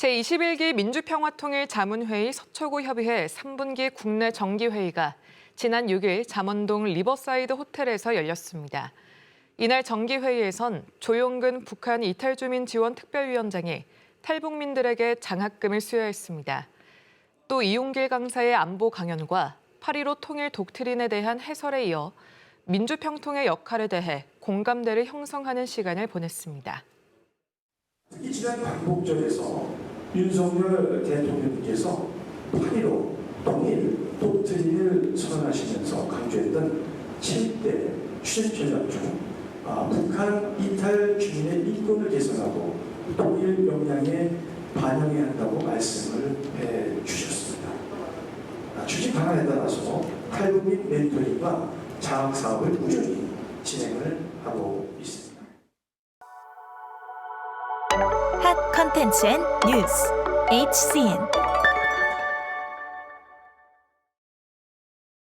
제21기 민주평화통일 자문회의 서초구 협의회 3분기 국내 정기회의가 지난 6일 잠원동 리버사이드 호텔에서 열렸습니다. 이날 정기회의에선 조용근 북한 이탈주민 지원 특별위원장이 탈북민들에게 장학금을 수여했습니다. 또 이용길 강사의 안보 강연과 8.15 통일 독트린에 대한 해설에 이어 민주평통의 역할에 대해 공감대를 형성하는 시간을 보냈습니다. 특히 지난 광복절에서 윤석열 대통령께서 8.15 통일 독트린을 선언하시면서 강조했던 7대 추진 전략 중 아, 북한 이탈 주민의 인권을 개선하고 통일 역량에 반영해야 한다고 말씀을 해 주셨습니다. 아, 추진 방안에 따라서 탈북민 멘토링과 장학 사업을 꾸준히 진행을 핫 컨텐츠 앤 뉴스 HCN